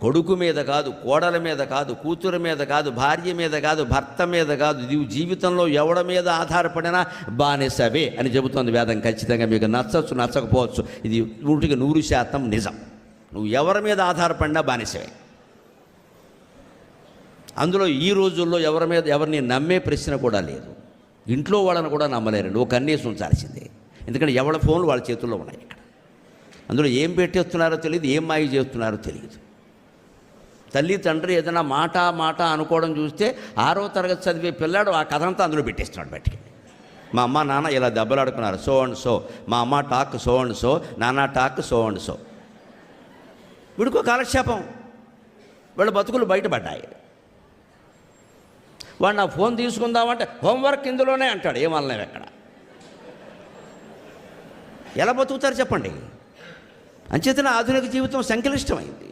కొడుకు మీద కాదు కోడల మీద కాదు కూతురు మీద కాదు భార్య మీద కాదు భర్త మీద కాదు నీవు జీవితంలో ఎవడ మీద ఆధారపడినా బానిసవే అని చెబుతోంది వేదం. ఖచ్చితంగా మీకు నచ్చచ్చు నచ్చకపోవచ్చు. ఇది నూటికి నూరు శాతం నిజం. నువ్వు ఎవరి మీద ఆధారపడినా బానిసవే. అందులో ఈ రోజుల్లో ఎవరి మీద ఎవరిని నమ్మే ప్రశ్న కూడా లేదు. ఇంట్లో వాళ్ళని కూడా నమ్మలేరండి. ఒక కన్నేసి ఉంచాల్సిందే ఎందుకంటే ఎవరి ఫోన్లు వాళ్ళ చేతుల్లో ఉన్నాయి ఇక్కడ. అందులో ఏం పెట్టేస్తున్నారో తెలియదు ఏం మాయ చేస్తున్నారో తెలియదు. తల్లి తండ్రి ఏదైనా మాట మాట అనుకోవడం చూస్తే ఆరో తరగతి చదివే పిల్లాడు ఆ కథ అంతా అందులో పెట్టేస్తున్నాడు బయటికి. మా అమ్మ నాన్న ఇలా దెబ్బలాడుకున్నారు. So and so. మా అమ్మ టాక్ సో అండ్ సో. నాన్న టాక్ సో అండ్ సో. వీడికో కాలక్షేపం. వీళ్ళ బతుకులు బయటపడ్డాయి. వాడు నా ఫోన్ తీసుకుందామంటే హోంవర్క్ ఇందులోనే అంటాడు. ఏమనలేము ఎక్కడ. ఎలా బతుకుతారు చెప్పండి? అంచేతన ఆధునిక జీవితం సంక్లిష్టమైంది.